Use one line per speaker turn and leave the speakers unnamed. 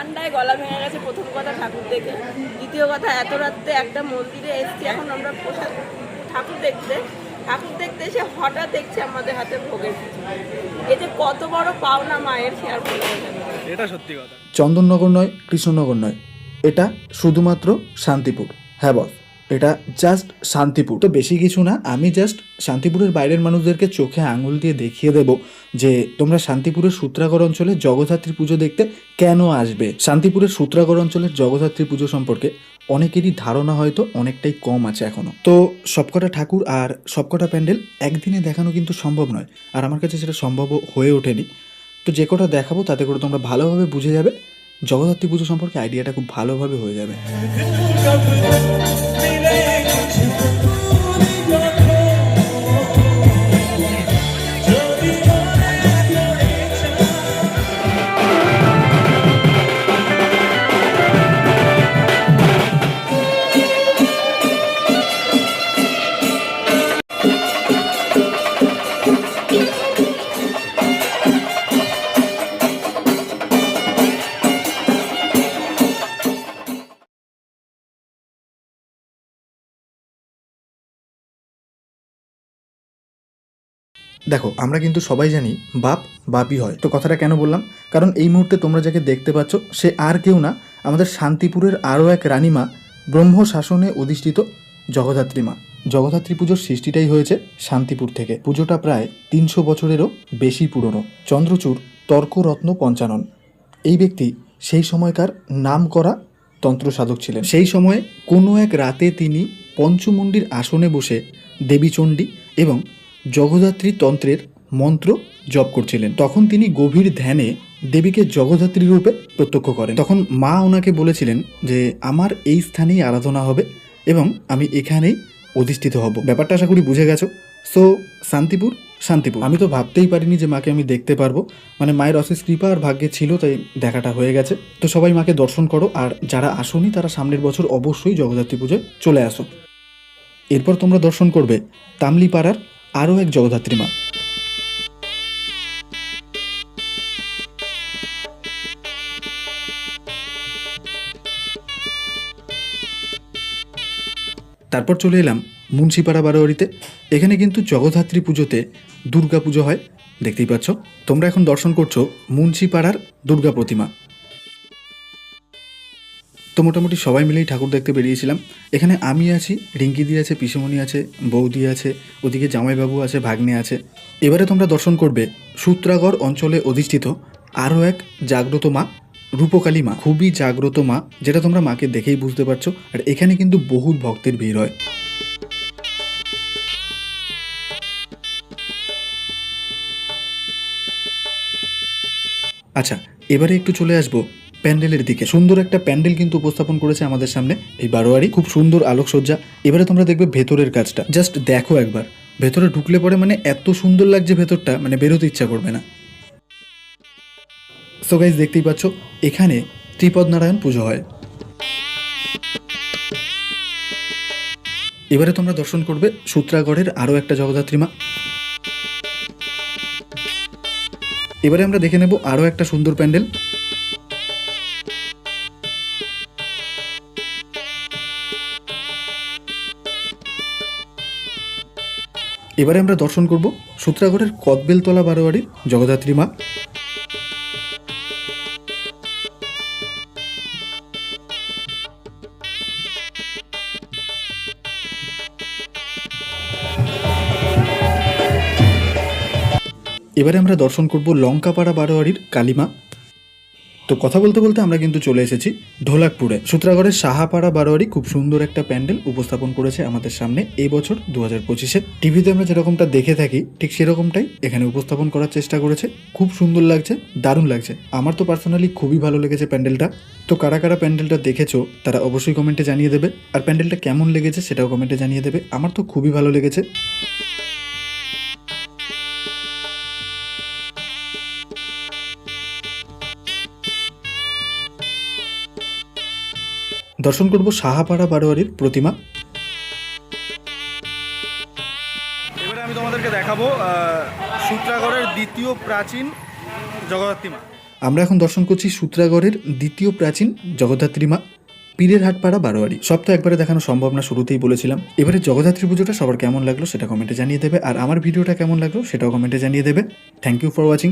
ঠান্ডায় গলা ভেঙে গেছে প্রথম কথা ঠাকুর দেখে। দ্বিতীয় কথা এত রাত্রে একটা মন্দিরে এসছি এখন আমরা প্রসাদ ঠাকুর দেখতে। ঠাকুর দেখতে এসে হঠাৎ দেখছি আমাদের হাতে ভোগের এতে এই যে কত বড় পাওনা মায়ের শেয়ার।
এটা সত্যি কথা।
চন্দননগর নয় কৃষ্ণনগর নয়। এটা শুধুমাত্র শান্তিপুর। হ্যাঁ বস। এটা জাস্ট শান্তিপুর। তো বেশি কিছু না, আমি জাস্ট শান্তিপুরের বাইরের মানুষদেরকে চোখে আঙুল দিয়ে দেখিয়ে দেব যে তোমরা শান্তিপুরের সূত্রাগর অঞ্চলে জগদ্ধাত্রী পুজো দেখতে কেন আসবে? শান্তিপুরের সূত্রাগড় অঞ্চলের জগদ্ধাত্রী পুজো সম্পর্কে অনেকেরই ধারণা হয়তো অনেকটাই কম আছে এখনও তো সবকটা ঠাকুর আর সবকটা প্যান্ডেল একদিনে দেখানো কিন্তু সম্ভব নয়, আর আমার কাছে সেটা সম্ভব হয়ে ওঠেনি। তো যে কটা দেখাবো তাতে করে তোমরা ভালোভাবে বুঝে যাবে জগদ্ধাত্রী পুজো সম্পর্কে আইডিয়াটা খুব ভালোভাবে হয়ে যাবে। দেখো, আমরা কিন্তু সবাই জানি বাপ বাপই হয়। তো কথাটা কেন বললাম? কারণ এই মুহূর্তে তোমরা যাকে দেখতে পাচ্ছ, সে আর কেউ না, আমাদের শান্তিপুরের আরও এক রানীমা ব্রহ্ম শাসনে অধিষ্ঠিত জগদ্ধাত্রী মা। জগদ্ধাত্রী পুজোর সৃষ্টিটাই হয়েছে শান্তিপুর থেকে। পুজোটা প্রায় তিনশো বছরেরও বেশি পুরনো। চন্দ্রচূড়, তর্করত্ন পঞ্চানন। এই ব্যক্তি সেই সময়কার নাম করা তন্ত্র সাধক ছিলেন। সেই সময়ে কোনো এক রাতে তিনি পঞ্চমুণ্ডির আসনে বসে দেবীচণ্ডী এবং জগদ্ধাত্রী তন্ত্রের মন্ত্র জপ করছিলেন। তখন তিনি গভীর ধ্যানে দেবীকে জগদ্ধাত্রী রূপে প্রত্যক্ষ করেন। তখন মা ওনাকে বলেছিলেন যে, আমার এই স্থানেই আরাধনা হবে এবং আমি এখানেই অধিষ্ঠিত হব। ব্যাপারটা আশা করি বুঝে গেছো? সো শান্তিপুর শান্তিপুর। আমি তো ভাবতেই পারিনি যে মাকে আমি দেখতে পারব। মানে মায়ের অশেষ কৃপা আর ভাগ্যে ছিল, তাই দেখাটা হয়ে গেছে। তো সবাই মাকে দর্শন করো, আর যারা আসোনি, তারা সামনের বছর অবশ্যই জগদ্ধাত্রী পুজোয় চলে আসো। এরপর তোমরা দর্শন করবে তামলিপাড়ার আরও এক জগদ্ধাত্রী মা। তারপর চলে এলাম মুন্সিপাড়া বারোয়ারিতে। এখানে কিন্তু জগদ্ধাত্রী পুজোতে দুর্গা পুজো হয়। দেখতেই পাচ্ছ, তোমরা এখন দর্শন করছ মুন্সিপাড়ার দুর্গা প্রতিমা। তো মোটামুটি সবাই মিলেই ঠাকুর দেখতে বেরিয়েছিলাম। এখানে আমি আছি, রিঙ্কিদি আছে, পিসুমণি আছে, বৌদি আছে, ওদিকে জামাইবাবু আছে, ভাগ্নে আছে। এবারে তোমরা দর্শন করবে, সূত্রাগড় অঞ্চলে অধিষ্ঠিত আরও এক জাগ্রত মা, রূপকালী মা, খুবই জাগ্রত মা, যেটা তোমরা মাকে দেখেই বুঝতে পারছ। আর এখানে কিন্তু বহু ভক্তের ভিড় হয়। আচ্ছা এবারে একটু চলে আসব। প্যান্ডেলের দিকে। সুন্দর একটা প্যান্ডেল কিন্তু উপস্থাপন করেছে আমাদের সামনে এই বারোয়ারি। খুব সুন্দর আলোকসজ্জা। এবারে তোমরা দেখবে ভেতরের কাজটা। জাস্ট দেখো একবার। ভেতরে ঢুকলে পরে মানে এত সুন্দর লাগছে ভেতরটা মানে বেরোতে ইচ্ছা করবে না। সো গাইজ দেখতেই পাচ্ছ, এখানে ত্রিপদ নারায়ণ পুজো হয়। এবারে তোমরা দর্শন করবে সূত্রাগড়ের আরও একটা জগদ্ধাত্রী মা। এবারে আমরা দেখে নেব আরও একটা সুন্দর প্যান্ডেল। এবারে আমরা দর্শন করব সূত্রাগড়ের কদবেলতলা বারোয়ারির জগদ্ধাত্রী মা। এবারে আমরা দর্শন করব লঙ্কাপাড়া বারোয়ারির কালিমা তো কথা বলতে বলতে আমরা কিন্তু চলে এসেছি ঢোলাকপুরে। সূত্রাগড়ের সাহাপাড়া বারোয়ারি খুব সুন্দর একটা প্যান্ডেল উপস্থাপন করেছে আমাদের সামনে এই বছর দু হাজার পঁচিশে। টিভিতে আমরা যেরকমটা দেখে থাকি, ঠিক সেরকমটাই এখানে উপস্থাপন করার চেষ্টা করেছে। খুব সুন্দর লাগছে, দারুণ লাগছে। আমার তো পার্সোনালি খুবই ভালো লেগেছে প্যান্ডেলটা। তো কারা কারা প্যান্ডেলটা দেখেছ, তারা অবশ্যই কমেন্টে জানিয়ে দেবে। আর প্যান্ডেলটা কেমন লেগেছে, সেটাও কমেন্টে জানিয়ে দেবে। আমার তো খুবই ভালো লেগেছে। দর্শন করব সাহাপাড়া বারোয়ারির প্রতিমা।
এবারে আমি তোমাদেরকে দেখাবো সূত্রাগড়ের দ্বিতীয় প্রাচীন জগদ্ধাত্রী মা।
আমরা এখন দর্শন করছি সূত্রাগড়ের দ্বিতীয় প্রাচীন জগদ্ধাত্রী মা পীরের হাটপাড়া বারোয়ারি। সব তো একবারে দেখানো সম্ভব না শুরুতেই বলেছিলাম। এবারে জগদ্ধাত্রী পুজোটা সবার কেমন লাগল সেটা কমেন্টে জানিয়ে দেবে আর আমার ভিডিওটা কেমন লাগল সেটাও কমেন্টে জানিয়ে দেবে। Thank you for watching